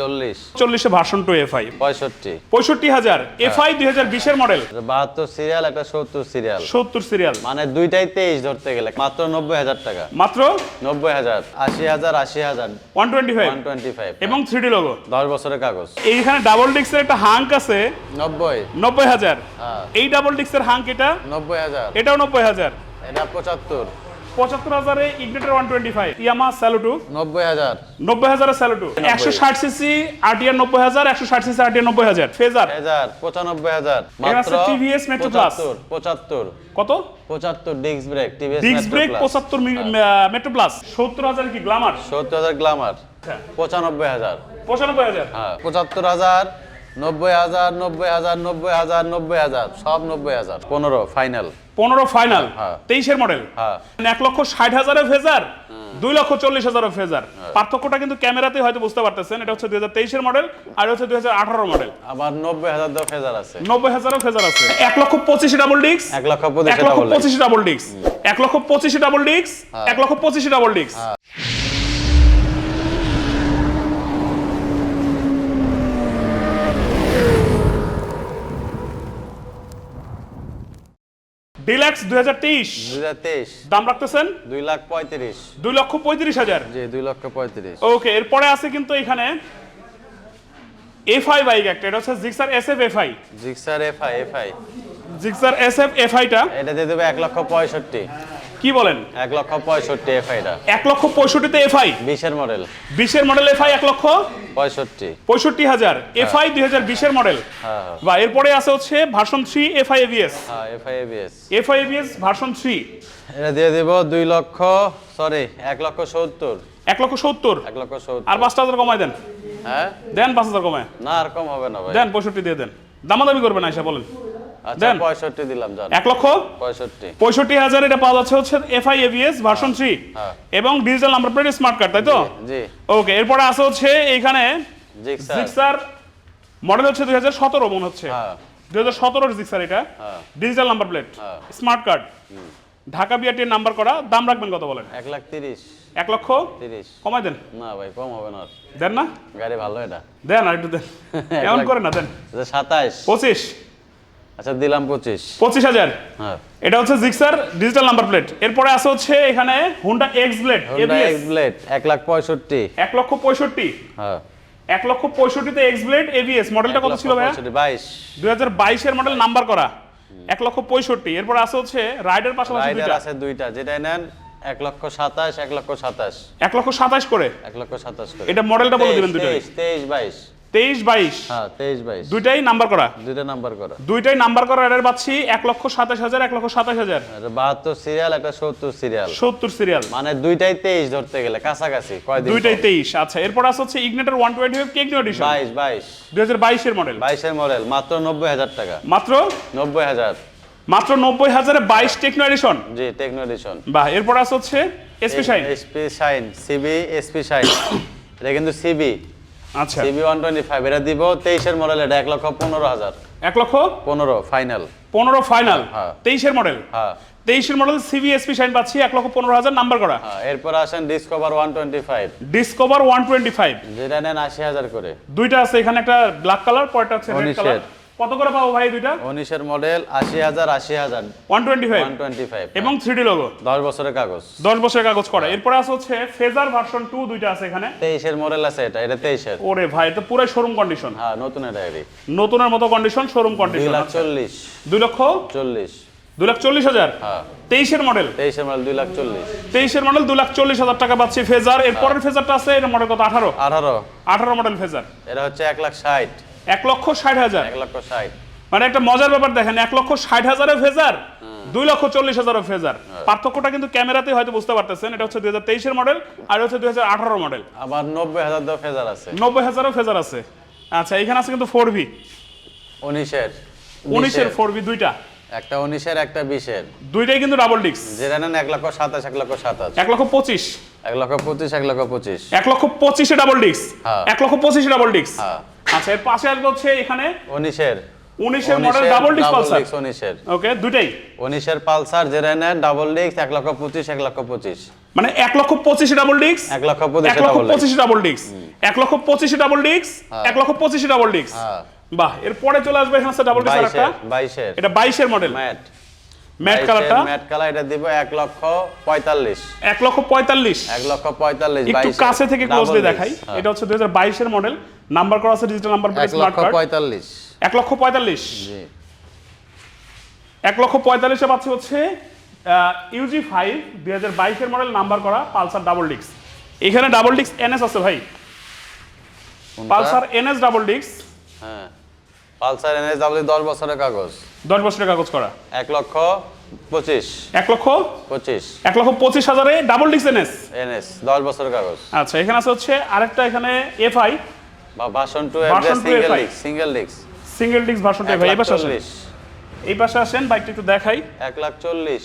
চল্লিশ। চল্লিশে version two FI পঁয়ষট্টি। পঁয়ষট্টি হাজার। এফআই দুই হাজার বিশের মডেল বাহাত্তর সিরিয়াল একটা সত্তর সিরিয়াল সত্তর সিরিয়াল মানে দুইটাই তেইশ ধরতে গেলে। মাত্র নব্বই হাজার টাকা। মাত্র? নব্বই হাজার। আশি হাজার আশি হাজার। One twenty five one twenty five এবং থ্রি লোগো দশ বছরের কাগজ। এইখানে ডাবল ডিক্সের একটা হাঙ্ক আছে। নব্বই। নব্বই হাজার। হ্যাঁ। এই ডাবল ডিক্সের হাঙ্ক এটা? নব্বই হাজার। এটাও নব্বই হাজার। এটা পঁচাত্তর। পঁচাত্তর হাজারে Ignitor one twenty five Yamaha Saluto নব্বই হাজার। নব্বই হাজারের স্যালুটু একশো ষাট সিসি আরটিআর নব্বই হাজার একশো ষাট সিসি আরটিআর নব্বই হাজার। ফেজার হাজার পঁচানব্বই হাজার। মাত্র TVS Metro Plus। পঁচাত্তর কত? পঁচাত্তর ডিস্ক ব্রেক টিভিএস ডিক্স ব্রেক পঁচাত্তর মেট্রো প্লাস সত্তর হাজার কি গ্লামার সত্তর হাজার গ্লামার হ্যাঁ। পঁচানব্বই হাজার। পঁচানব্বই হাজার। হ্যাঁ পঁচাত্তর হাজার নব্বই হাজার নব্বই হাজার নব্বই হাজার নব্বই হাজার সব নব্বই হাজার। পনেরো ফাইনাল পনেরো ফাইনাল হ্যাঁ। তেইশের মডেল হ্যাঁ। এক লক্ষ ষাট হাজারের ফেজার দুই লক্ষ চল্লিশ হাজারের ফেজার। পার্থক্যটা কিন্তু ক্যামেরাতে হয়তো বুঝতে পারতেছেন এটা হচ্ছে দুই হাজার তেইশের মডেল আর হচ্ছে দুই হাজার আঠারো মডেল আবার নব্বই হাজার হাজার আছে। নব্বই হাজারও ফেজার আছে। এক লক্ষ পঁচিশ ডাবল ডিক্স এক লক্ষ পঁচিশে ডাবল ডিক্স এক লক্ষ পঁচিশ ডাবল ডিক্স এক লক্ষ পঁচিশ ডাবল ডিক্স ডিলাক্স দুই হাজার তেইশ। দাম রাখতেছেন? দুই লাখ পঁয়ত্রিশ। দুই লক্ষ পঁয়ত্রিশ হাজার। জি দুই লক্ষ পঁয়ত্রিশ। ওকে এরপরে আছে কিন্তু এখানে এফআই বাইক একটা এটা হচ্ছে Gixxer S F FI. Gixxer FI FI. Gixxer S F এফআইটা। এটা দিয়ে দেবে এক লক্ষ পঁয়ষট্টি। কি বলেন? এক লক্ষ পঁয়ষট্টি এফআইটা এক লক্ষ পঁয়ষট্টিতে এফআই? বিশের মডেল। বিশের মডেল এফআই এক লক্ষ? পঁয়ষট্টি। পঁয়ষট্টি হাজার। এফআই দুই হাজার বিশের মডেল। হ্যাঁ হ্যাঁ। বা এরপরে আছে হচ্ছে ভার্সন থ্রি এফআই এবিএস হ্যাঁ FI ABS FI ABS version three. এটা দিয়ে দেব দুই লক্ষ সরি এক লক্ষ সত্তর। এক লক্ষ সত্তর। এক লক্ষ সত্তর। আর পাঁচটা হাজার কমায় দেন। হ্যাঁ? দেন পাঁচ হাজার কমায়। না আর কম হবে না ভাই। দেন পঁয়ষট্টি দিয়ে দেন। দামাদামি করবেন আইসা বলেন। আচ্ছা দেন। পঁয়ষট্টি দিলাম এক লক্ষ? পঁয়ষট্টি। পঁয়ষট্টি হাজার এটা পাওয়া যাচ্ছে হচ্ছে এফআই এবিএস ভার্সন থ্রি হ্যাঁ এবং digital number plate smart card তাই তো? জি ওকে এরপরে আছে হচ্ছে এইখানে জিক্সার জিক্সার মডেল হচ্ছে দুই হাজার সতেরো মনে হচ্ছে। হ্যাঁ। দুই হাজার সতেরোর জিক্সার এটা। হ্যাঁ। ডিজিটাল নাম্বার প্লেট হ্যাঁ। স্মার্ট কার্ড ঢাকা বিআরটির নাম্বার করা দাম রাখবেন কত বলেন? এক লাখ তিরিশ। এক লক্ষ? তিরিশ। কমাই দেন। না ভাই কম হবে না দেন না? গাড়ি ভালো এটা। দেন আর একটু দেন। এমন করে না দেন। আচ্ছা সাতাইশ। পঁচিশ। আচ্ছা দিলাম পঁচিশ। পঁচিশ হাজার। হ্যাঁ। এটা হচ্ছে জিক্সার ডিজিটাল নাম্বার প্লেট এরপরে আছে হচ্ছে এখানে Honda X blade X blade এক লাখ পঁয়ষট্টি। এক লক্ষ পঁয়ষট্টি। হ্যাঁ। এক লক্ষ পঁয়ষট্টিতে এক্স ব্লেড এবিএস মডেলটা কত ছিল ভাইয়া? বাইশ। দুই হাজার বাইশের মডেল নাম্বার করা। এক লক্ষ পঁয়ষট্টি। এরপর আছে হচ্ছে রাইডার পাশাপাশি রাইডার দুইটা। আছে দুইটা। যেটা নেন এক লক্ষ সাতাশ এক লক্ষ সাতাশ। এক লক্ষ সাতাশ করে? এক লক্ষ সাতাশ করে। এটা মডেলটা বলে দিবেন তেইশ তেইশ বাইশ। তেইশ বাইশ। হ্যাঁ তেইশ বাইশ। দুইটাই নাম্বার করা। দুইটা নাম্বার করা। দুইটাই নাম্বার করা রাইডার পাচ্ছি এক লক্ষ সাতাশ হাজার এক লক্ষ সাতাশ হাজার। বাহাত্তর সিরিয়াল একটা সত্তর সিরিয়াল। সত্তর সিরিয়াল। মানে দুইটাই তেইশ ধরতে গেলে কাছাকাছি কয়দিন দুইটাই তেইশ আচ্ছা এরপর আছে হচ্ছে ইগনেটার ওয়ান টোয়েন্টি ফাইভ কেক এডিশন বাইশ বাইশ। দুই হাজার বাইশের মডেল বাইশের মডেল মাত্র নব্বই হাজার টাকা। মাত্র? নব্বই হাজার। মাত্র নব্বই হাজারে বাইশ টেকনো এডিশন জি টেকনো এডিশন বাহ এরপর আছে হচ্ছে SP Shine SP Shine CB SP Shine এটা কিন্তু সিবি আচ্ছা। সিবি ওয়ান টোয়েন্টি ফাইভ এটা দিব তেইশের মডেল এটা এক লক্ষ পনেরো হাজার। এক লক্ষ? পনেরো ফাইনাল পনেরো ফাইনাল হ্যাঁ। তেইশের মডেল হ্যাঁ। তেইশের মডেল সিভি এসপি শাইন পাচ্ছি এক লক্ষ পনেরো হাজার নাম্বার করা। হ্যাঁ এরপর আসেন Discover one twenty five Discover one twenty five যেটা নেন আশি হাজার করে। দুইটা আছে এখানে একটা ব্ল্যাক কালার পরটা হচ্ছে রেড কালার কত করে পাবো ভাই দুইটা? উনিশের মডেল আশি হাজার আশি হাজার। One twenty five one twenty five এবং থ্রি লোগো দশ বছরের কাগজ। দশ বছরের কাগজ করা। এরপরে আছে হচ্ছে ফেজার ভার্সন টু দুইটা আছে এখানে। তেইশের মডেল আছে এটা এটা তেইশের। ওরে ভাই এটা পুরো শোরুম কন্ডিশন হ্যাঁ নতুন এটা নতুনের মতো কন্ডিশন শোরুম দুই কন্ডিশন লাখ চল্লিশ। দুই লক্ষ? চল্লিশ। দুই লাখ চল্লিশ হাজার? হ্যাঁ। তেইশের মডেল তেইশের মডেল দুই লাখ চল্লিশ। তেইশের মডেল দুই লাখ চল্লিশ হাজার টাকা পাচ্ছি ফেজার এরপরের ফেজারটা আছে এটা মডেল কত? আঠারো। আঠারো। আঠারো মডেল ফেজার এটা হচ্ছে এক লাখ ষাট। এক লক্ষ ষাট হাজার এক লক্ষ ষাট মানে একটা মজার ব্যাপার দেখেন এক লক্ষ ষাট হাজারের ফেজার দুই লক্ষ চল্লিশ হাজারের ফেজার পার্থক্যটা কিন্তু ক্যামেরাতে হয়তো বুঝতে পারতেছেন এটা হচ্ছে দুই হাজার তেইশের মডেল আর হচ্ছে দুই হাজার আঠারো মডেল আবার নব্বই হাজার হাজার আছে নব্বই হাজারও ফেজার আছে আচ্ছা এখানে আছে কিন্তু ফোর ভি উনিশের উনিশের ফোর ভি দুইটা একটা উনিশের একটা বিশের দুইটাই কিন্তু ডাবল ডিক্স যেটা নেন এক লক্ষ সাতাশ এক লক্ষ সাতাশ এক লক্ষ পঁচিশ এক লক্ষ পঁচিশ এক লক্ষ পঁচিশ এক লক্ষ পঁচিশে ডাবল ডিক্স হ্যাঁ। এক লক্ষ পঁচিশে ডাবল ডিক্স হ্যাঁ আচ্ছা এর পাশে আসবে হচ্ছে এখানে উনিশের। উনিশের মডেল ডাবল ডিক্স পালসার উনিশের। ওকে দুইটাই। উনিশের পালসার যেটা নেন ডাবল ডিস্ক এক লক্ষ পঁচিশ এক লক্ষ পঁচিশ। মানে এক লক্ষ পঁচিশে ডাবল ডিক্স এক লক্ষ পঁচিশে এক লক্ষ double ডিস্ক। পঁচিশে ডাবল ডিক্স এক লক্ষ পঁচিশে ডাবল ডিক্স এক লক্ষ পঁচিশে ডাবল ডিক্স হ্যাঁ। বাহ এরপরে চলে আসবে এখানে ডাবল ডিক্স একটা বাইশের বাইশের। এটা বাইশের মডেল ম্যাট। ম্যাট কালারটা? ম্যাট কালার এটা দিব এক লক্ষ পঁয়তাল্লিশ। এক লক্ষ পঁয়তাল্লিশ। এক লক্ষ পঁয়তাল্লিশ একটু কাছে থেকে ক্লোজলি দেখাই। হ্যাঁ। এটা হচ্ছে দুই হাজার বাইশের মডেল নাম্বার করা আছে ডিজিটাল নাম্বার প্লেট স্মার্ট লক্ষ কার্ড পঁয়তাল্লিশ। এক লক্ষ পঁয়তাল্লিশ। জি। এক লক্ষ পঁয়তাল্লিশে পাচ্ছে হচ্ছে ইউজি ফাইভ দুই হাজার বাইশের মডেল নাম্বার করা পালসার ডাবল ডিক্স এখানে ডাবল ডিক্স এনএস আছে ভাই? পালসার এনএস ডাবল ডিক্স হ্যাঁ। পালসার এনএস ডাব্লিউ দশ বছরের কাগজ। দশ বছরের কাগজ করা। এক লক্ষ পঁচিশ। এক লক্ষ পঁচিশ। এক লক্ষ পঁচিশ হাজারে ডাবল ডিক্স এনএস এনএস দশ বছরের কাগজ। আচ্ছা এখানে আছে হচ্ছে আরেকটা এখানে এফআই বা version two 2 single disc single disc single ডিক্স ভার্সন এক ভাই এই পাশে আসেন। এই পাশে আসেন বাইকটা একটু দেখাই। এক লাখ চল্লিশ।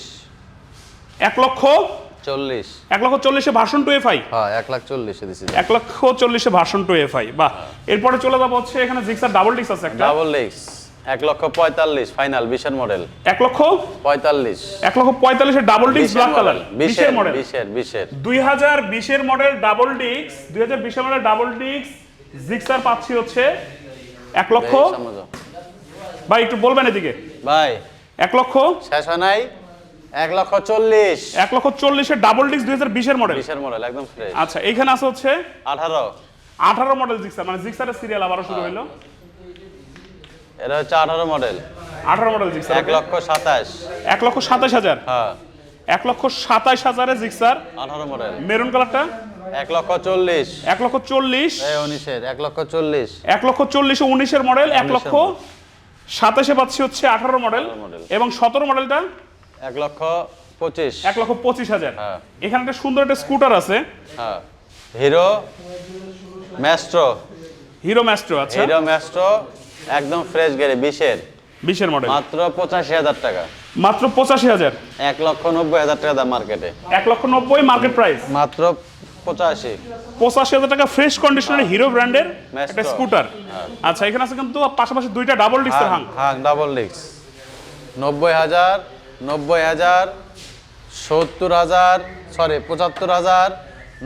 এক লক্ষ চল্লিশ। এক লক্ষ চল্লিশে ভার্সন টু এফআই? হ্যাঁ এক লাখ চল্লিশে দিছি। এক লক্ষ চল্লিশে ভার্সন টু এফআই। বাহ এরপরে চলে যাব হচ্ছে এখানে জিক্সার ডাবল ডিক্স আছে একটা। ডাবল ডিস্ক এক লক্ষ পঁয়তাল্লিশ ফাইনাল বিশের মডেল এক লক্ষ? পঁয়তাল্লিশ। এক লক্ষ পঁয়তাল্লিশের ডাবল ডিক্স ব্ল্যাক কালার বিশের বিশের মডেল বিশের বিশের দুই হাজার বিশের মডেল ডাবল ডিক্স দুই হাজার বিশের মডেল ডাবল ডিক্স জিক্সার পাচ্ছি হচ্ছে এক লক্ষ। ভাই একটু বলবেন এদিকে। ভাই। এক লক্ষ। শেষ হয় নাই? এক লক্ষ চল্লিশ। এক লক্ষ চল্লিশের ডাবল দুই হাজার বিশের মডেল বিশের মডেল একদম ফ্রেশ আচ্ছা আছে হচ্ছে আঠারো। আঠারো মডেল জিক্সার মানে জিক্সারের সিরিয়াল আবারও শুরু হইল। এটা হচ্ছে আঠারো মডেল আঠারো মডেল জিক্সার এক লক্ষ সাতাশ। এক লক্ষ সাতাশ হাজার? হ্যাঁ। এক লক্ষ সাতাশ হাজারে জিক্সার আঠারো মডেল মেরুন কালারটা এক লক্ষ চল্লিশ। এক লক্ষ চল্লিশ। উনিশের এক লক্ষ চল্লিশ। এক লক্ষ চল্লিশে উনিশের মডেল এক লক্ষ সাতাশে পাচ্ছি হচ্ছে আঠারো মডেল। এবং সতেরো মডেলটা এক লক্ষ পঁচিশ। এক লক্ষ পঁচিশ হাজার। হ্যাঁ। এখানে একটা সুন্দর একটা স্কুটার আছে। হ্যাঁ। Hero Maestro. হিরো ম্যাস্ট্রো আচ্ছা। হিরো ম্যাস্ট্রো একদম ফ্রেশ গাড়ি বিশের। বিশের মডেল মাত্র পঁচাশি হাজার টাকা। মাত্র পঁচাশি হাজার। এক লক্ষ নব্বই হাজার টাকা দাম মার্কেটে। এক লক্ষ নব্বই মার্কেট প্রাইস মাত্র পঁচাশি। পঁচাশি হাজার টাকা ফ্রেশ কন্ডিশনের হিরো ব্র্যান্ডের একটা স্কুটার আচ্ছা এখানে আছে কিন্তু পাশাপাশি দুইটা ডাবল ডিস্কের হাং হ্যাঁ ডাবল ডিস্ক নব্বই হাজার নব্বই হাজার সত্তর হাজার সরি পঁচাত্তর হাজার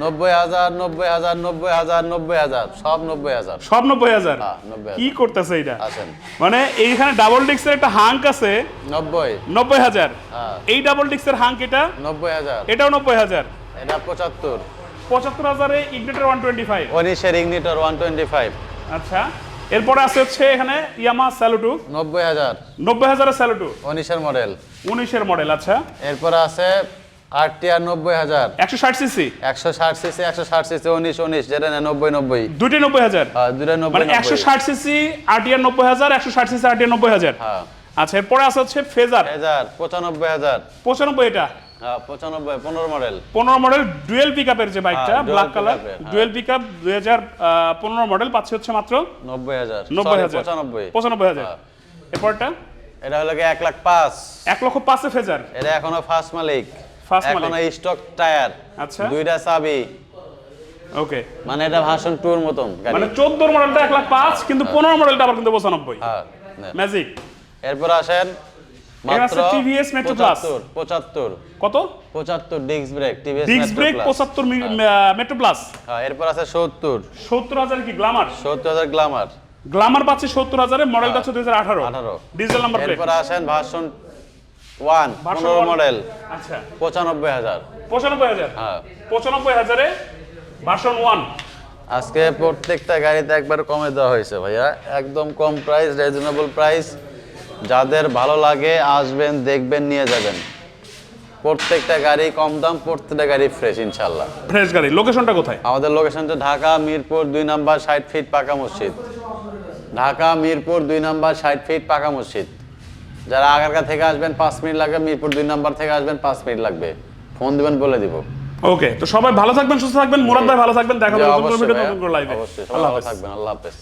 নব্বই হাজার নব্বই হাজার নব্বই হাজার নব্বই হাজার সব নব্বই হাজার। সব নব্বই হাজার? হ্যাঁ, 90,000 কি করতেছে এটা মানে এইখানে ডাবল ডিস্কের একটা হাঙ্ক আছে। নব্বই। নব্বই হাজার। হ্যাঁ। এই ডাবল ডিস্কের হাঙ্ক এটা? নব্বই হাজার। এটাও নব্বই হাজার। এটা পঁচাত্তর। পঁচাত্তর হাজারে ইগনেটার ওয়ান টোয়েন্টি ফাইভ উনিশের ইগনিটর ওয়ান টোয়েন্টি ফাইভ আচ্ছা এরপরে আছে হচ্ছে এখানে ইয়ামা স্যালুটু নব্বই হাজার। নব্বই হাজারের স্যালুটু উনিশের মডেল উনিশের মডেল আচ্ছা। এরপর আছে আরটিআর নব্বই হাজার। একশো ষাট সিসি একশো ষাট সিসি একশো ষাট সিসি উনিশ উনিশ যেটা নব্বই নব্বই। দুটি নব্বই হাজার? হ্যাঁ দুটা নব্বই মানে একশো ষাট সিসি আরটিআর নব্বই হাজার একশো ষাট সিসি আরটিআর নব্বই হাজার। হ্যাঁ। আচ্ছা এরপরে আছে হচ্ছে ফেজার। হাজার পঁচানব্বই হাজার। পঁচানব্বই এটা? হ্যাঁ পঁচানব্বই পনেরো মডেল পনেরো মডেল ডুয়েল পিক আপের যে বাইকটা black colour. Dual pick up দুই হাজার পনেরো মডেল পাচ্ছে হচ্ছে মাত্র নব্বই হাজার নব্বই হাজার। পঁচানব্বই। পঁচানব্বই হাজার। এরপরটা? এটা হলো এক লাখ পাঁচ। এক লক্ষ পাঁচে ফেজার। এটা এখনও ফার্স্ট মালিক। First এখনও স্টক টায়ার আচ্ছা। দুইটা চাবি। ওকে মানে এটা ভাষণ টুর মতন গাড়ি। মানে চোদ্দোর মডেলটা এক লাখ পাঁচ কিন্তু পনেরো মডেলটা আবার কিন্তু পঁচানব্বই। হ্যাঁ ম্যাজিক এরপর আসেন মাত্র কত? পঁচাত্তর ডিস্ক ব্রেক টিভিএস ব্রেক পঁচাত্তর মেট্রো প্লাস হ্যাঁ এরপর আছে সত্তর। সত্তর হাজার কি গ্লামার সত্তর হাজার গ্লামার গ্লামার পাচ্ছে সত্তর হাজারে মডেলটা হচ্ছে দুই হাজার আঠারো। 18 ডিজিটাল নাম্বার প্লেট এরপর আসেন ভার্সন ওয়ান পনেরো মডেল আচ্ছা। পঁচানব্বই হাজার। পঁচানব্বই হাজার? হ্যাঁ। পঁচানব্বই হাজারে ভার্সন ওয়ান আজকে প্রত্যেকটা গাড়িতে একবার কমে দেওয়া হয়েছে ভাইয়া। একদম কম প্রাইস রিজনেবল প্রাইস যাদের ভালো লাগে আসবেন দেখবেন নিয়ে যাবেন। প্রত্যেকটা গাড়ি কম দাম প্রত্যেকটা গাড়ি ফ্রেশ ইনশাল্লাহ ফ্রেশ গাড়ি। লোকেশনটা কোথায়? আমাদের লোকেশনটা ঢাকা মিরপুর দুই নাম্বার ষাট ফিট পাকা মসজিদ। ঢাকা মিরপুর দুই নাম্বার ষাট ফিট পাকা মসজিদ। যারা আগারগা থেকে আসবেন পাঁচ মিনিট লাগবে মিরপুর দুই নম্বর থেকে আসবেন পাঁচ মিনিট লাগবে। ফোন দিবেন বলে দিব। ওকে তো সবাই ভালো থাকবেন সুস্থ থাকবেন। মুরাদ ভাই ভালো থাকবেন দেখা হবে নতুন অবশ্যই ভিডিও নতুন লাইভে আল্লাহ হাফেজ। থাকবেন আল্লাহ হাফেজ।